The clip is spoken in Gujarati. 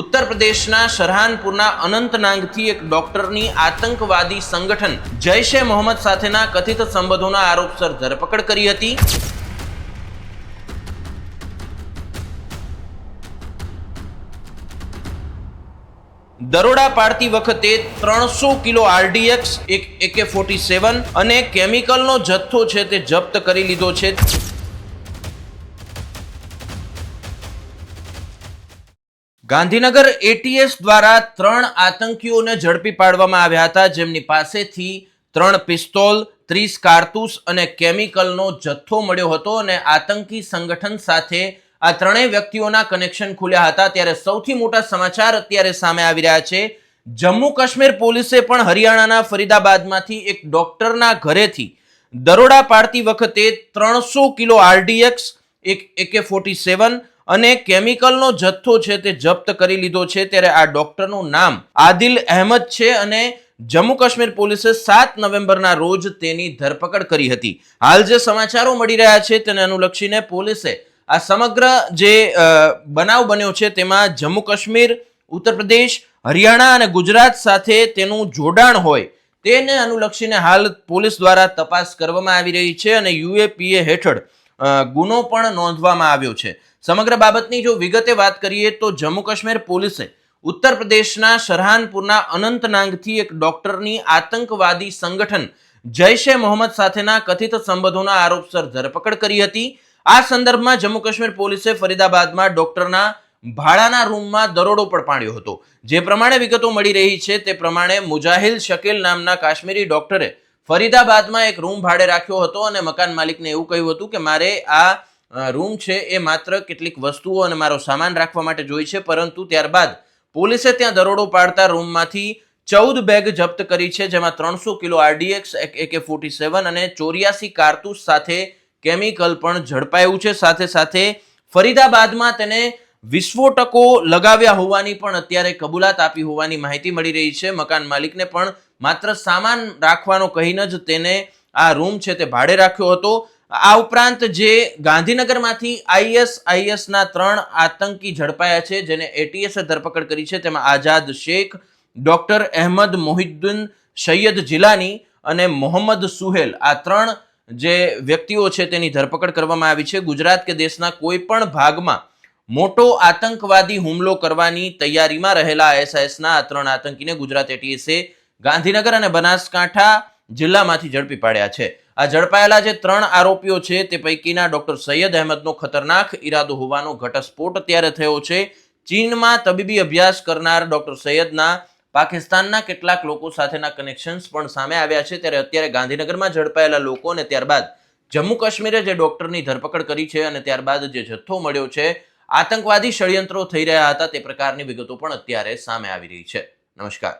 ઉત્તર પ્રદેશના શરહાનપુરના અનંતનાગથી એક ડોક્ટરની આતંકવાદી સંગઠન જૈશ એ મોહમ્મદ સાથેના કથિત સંબંધોના આરોપસર ધરપકડ કરી હતી. દરોડા પાડતી વખતે ત્રણસો કિલો આરડીએક્સ, એક એકે ફોર્ટી સેવન અને કેમિકલનો જથ્થો છે તે જપ્ત કરી લીધો છે. ગાંધીનગર એટીએસ દ્વારા ત્રણ આતંકીઓને ઝડપી પાડવામાં આવ્યા હતા. જેમની પાસેથી ત્રણ પિસ્તોલ, ત્રીસ કારતૂસ અને કેમિકલનો જથ્થો મળ્યો હતો અને આતંકી સંગઠન સાથે આ ત્રણેય વ્યક્તિઓના કનેક્શન ખુલ્યા હતા. ત્યારે સૌથી મોટા સમાચાર અત્યારે સામે આવી રહ્યા છે. જમ્મુ કાશ્મીર પોલીસે પણ હરિયાણાના ફરીદાબાદમાંથી એક ડોક્ટરના ઘરેથી દરોડા પાડતી વખતે ત્રણસો કિલો આરડીએક્સ, એક એકે ફોર્ટી સેવન અને કેમિકલનો જથ્થો છે તે જપ્ત કરી લીધો છે, ત્યારે આ ડોક્ટરનું નામ આદિલ અહેમદ છે અને જમ્મુ કાશ્મીર પોલીસે સાત નવેમ્બરના રોજ તેની ધરપકડ કરી હતી. હાલ જે સમાચારો મળી રહ્યા છે તેને અનુલક્ષીને પોલીસે આ સમગ્ર જે બનાવ બન્યો છે તેમાં જમ્મુ કાશ્મીર, ઉત્તર પ્રદેશ, હરિયાણા અને ગુજરાત સાથે તેનું જોડાણ હોય તેને અનુલક્ષીને હાલ પોલીસ દ્વારા તપાસ કરવામાં આવી રહી છે અને યુએપીએ હેઠળ ગુનો પણ નોંધવામાં આવ્યો છે. સમગ્ર બાબતની જો વિગતે વાત કરીએ તો જમ્મુ કાશ્મીર પોલીસે ઉત્તર પ્રદેશના શરહાનપુરના અનંતનાગથી એક ડોક્ટરની આતંકવાદી સંગઠન જૈશ મોહમ્મદ સાથેના કથિત સંબંધોના આરોપસર ધરપકડ કરી હતી. આ સંદર્ભમાં જમ્મુ કાશ્મીર પોલીસે ફરીદાબાદમાં ડોક્ટરના ભાડાના રૂમમાં દરોડો પણ પાડ્યો હતો. જે પ્રમાણે વિગતો મળી રહી છે તે પ્રમાણે મુજાહિલ શકીલ નામના કાશ્મીરી ડોક્ટરે ફરીદાબાદમાં એક રૂમ ભાડે રાખ્યો હતો અને મકાન માલિકને એવું કહ્યું હતું કે મારે આ રૂમ છે એ માત્ર કેટલીક વસ્તુઓ અને મારો સામાન રાખવા માટે જોઈ છે, પરંતુ ત્યારબાદ પોલીસે ત્યાં દરોડો પાડતા રૂમમાંથી ચૌદ બેગ જપ્ત કરી છે, જેમાં ત્રણસો kilo RDX, AK forty seven અને ચોર્યાસી કારતૂસ સાથે કેમિકલ પણ ઝડપાયું છે. સાથે સાથે ફરીદાબાદમાં તેને વિસ્ફોટકો લગાવ્યા હોવાની પણ અત્યારે કબૂલાત આપી હોવાની માહિતી મળી રહી છે. મકાન માલિકને પણ માત્ર સામાન રાખવાનો કહીને જ તેને આ રૂમ છે તે ભાડે રાખ્યો હતો. આ ઉપરાંત જે ગાંધીનગરમાંથી આઈએસ, આઈએસના ત્રણ આતંકી ઝડપાયા છે, જેને એટીએસે ધરપકડ કરી છે, તેમાં આઝાદ શેખ, ડોક્ટર અહેમદ મોહિદ્દીન સૈયદ જિલાની અને મોહમ્મદ સુહેલ. આ ત્રણ જે વ્યક્તિઓ છે તેની ધરપકડ કરવામાં આવી છે. ગુજરાત કે દેશના કોઈ પણ ભાગમાં મોટો આતંકવાદી હુમલો કરવાની તૈયારીમાં રહેલા એસઆઈએસના આ ત્રણ આતંકીને ગુજરાત એટીએસે ગાંધીનગર અને બનાસકાંઠા જિલ્લામાંથી ઝડપી પાડ્યા છે. આ ઝડપાયેલા જે ત્રણ આરોપીઓ છે તે પૈકીના ડોક્ટર સૈયદ અહેમદનો ખતરનાક ઈરાદો હોવાનો ઘટસ્ફોટ અત્યારે થયો છે. ચીનમાં તબીબી અભ્યાસ કરનાર ડોક્ટર સૈયદના પાકિસ્તાનના કેટલાક લોકો સાથેના કનેક્શન્સ પણ સામે આવ્યા છે. ત્યારે અત્યારે ગાંધીનગરમાં ઝડપાયેલા લોકો અને ત્યારબાદ જમ્મુ કાશ્મીરે જે ડોક્ટરની ધરપકડ કરી છે અને ત્યારબાદ જે જથ્થો મળ્યો છે, આતંકવાદી ષડયંત્રો થઈ રહ્યા હતા તે પ્રકારની વિગતો પણ અત્યારે સામે આવી રહી છે. નમસ્કાર.